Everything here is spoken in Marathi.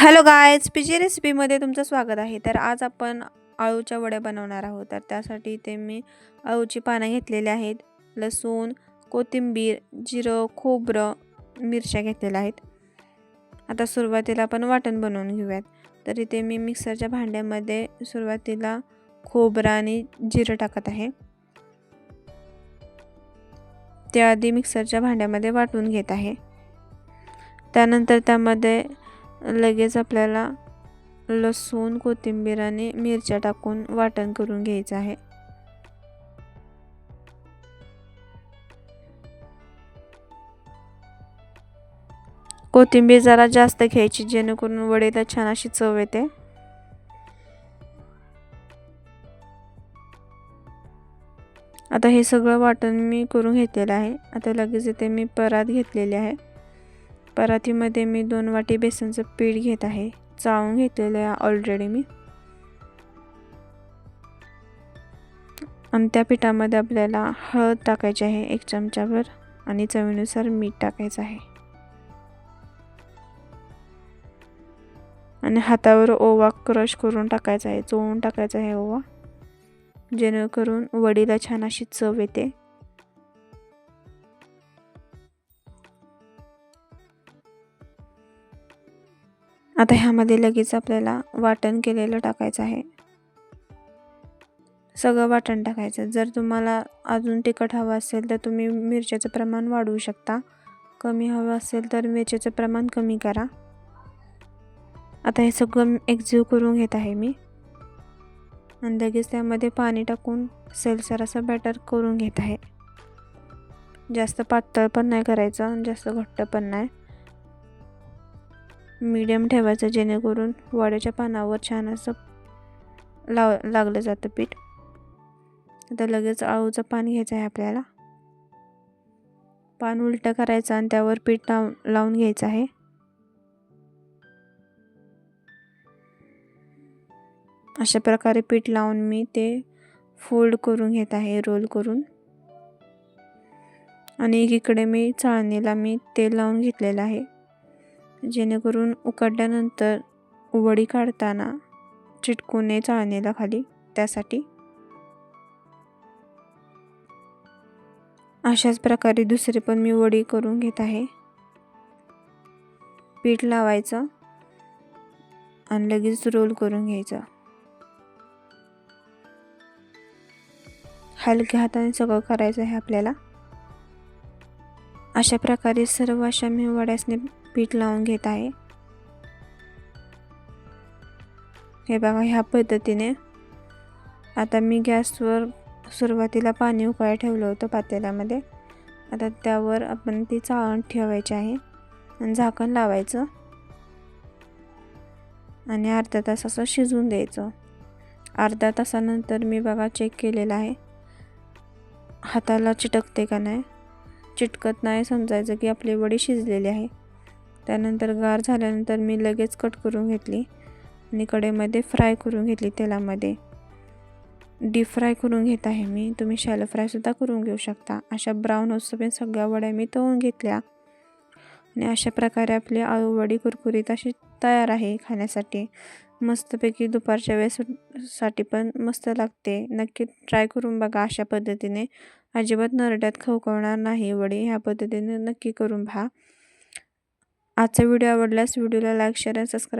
हॅलो गायज पी जी रेसिपीमध्ये तुमचं स्वागत आहे. तर आज आपण अळूच्या वड्या बनवणार आहोत. तर त्यासाठी ते मी अळूची पानं घेतलेली आहेत. लसूण कोथिंबीर जिरं खोबरं मिरच्या घेतलेल्या आहेत. आता सुरुवातीला आपण वाटण बनवून घेऊयात. तर इथे मी मिक्सरच्या भांड्यामध्ये सुरुवातीला खोबरं आणि जिरं टाकत आहे. त्याआधी मिक्सरच्या भांड्यामध्ये वाटून घेत आहे. त्यानंतर त्यामध्ये लगेच आपल्याला लसूण कोथिंबीर आणि मिरच्या टाकून वाटण करून घ्यायचं आहे. कोथिंबीर जरा जास्त घ्यायची जेणेकरून वडेला छान अशी चव येते. आता हे सगळं वाटण मी करून घेतलेलं आहे. आता लगेच इथे मी परात घेतलेली आहे. परातीमध्ये मी दोन वाटी बेसनचं पीठ घेत आहे. चाळून घेतलेलं आहे ऑलरेडी मी. आणि त्या पिठामध्ये आपल्याला हळद टाकायची आहे एक चमचाभर आणि चवीनुसार मीठ टाकायचं आहे. आणि हातावर ओवा क्रश करून टाकायचा आहे चोळून टाकायचा आहे ओवा. जेणेकरून वडीला छान अशी चव येते. आता ह्यामध्ये लगेच आपल्याला वाटण केलेलं टाकायचं आहे. सगळं वाटण टाकायचं. जर तुम्हाला अजून तिखट हवं असेल तर तुम्ही मिरच्याचं प्रमाण वाढवू शकता. कमी हवं असेल तर मिरच्याचं प्रमाण कमी करा. आता हे सगळं एकजीव करून घेत आहे मी. आणि लगेच त्यामध्ये पाणी टाकून सेलसर असं बॅटर करून घेत आहे. जास्त पातळ पण नाही करायचं जास्त घट्ट पण नाही. मीडियम ठेवायचं जेणेकरून वड्याच्या पानावर छान असं लाव लागलं जातं पीठ. आता लगेच आळूचं पान घ्यायचं आहे आपल्याला. पान उलटं करायचं आणि त्यावर पीठ लाव लावून घ्यायचं आहे. अशा प्रकारे पीठ लावून मी ते फोल्ड करून घेत आहे रोल करून. आणि एकीकडे मी चाळणीला मी तेल लावून घेतलेलं आहे. जेणेकरून उकडल्यानंतर वडी काढताना चिटकू नये चाळणीला खाली. त्यासाठी अशाच प्रकारे दुसरी पण मी वडी करून घेत आहे. पीठ लावायचं आणि लगेच रोल करून घ्यायचं. हलक्या हाताने सगळं करायचं आहे आपल्याला. अशा प्रकारे सर्व अशा मी वड्यासने पीठ लावून घेत आहे. हे बघा ह्या पद्धतीने आता मी गॅसवर सुरुवातीला पाणी उकळायला ठेवलं होतं पातेल्यामध्ये. आता त्यावर आपण ती चाळण ठेवायची आहे आणि झाकण लावायचं. आणि अर्धा तास असं शिजवून द्यायचं. अर्धा तासानंतर मी बघा चेक केलेलं आहे. हाताला चिटकते का नाही? चिटकत नाही समजायचं की आपली वडी शिजलेली आहे. त्यानंतर गार झाल्यानंतर मी लगेच कट करून घेतली आणि कडेमध्ये फ्राय करून घेतली तेलामध्ये. डीप फ्राय करून घेत आहे मी. तुम्ही शॅलो फ्रायसुद्धा करून घेऊ शकता. अशा ब्राऊन होतपर्यंत सगळ्या वड्या मी तळून घेतल्या. आणि अशा प्रकारे आपली आळू वडी कुरकुरीत अशी तयार आहे खाण्यासाठी. मस्तपैकी दुपारच्या वेळेसाठी पण मस्त लागते. नक्की ट्राय करून बघा अशा पद्धतीने. अजिबात नरड्यात खवकवणार नाही. वडी ह्या पद्धतीने नक्की करून पहा. आजचा व्हिडिओ आवडल्यास व्हिडिओला लाईक शेअर आणि सबस्क्राईब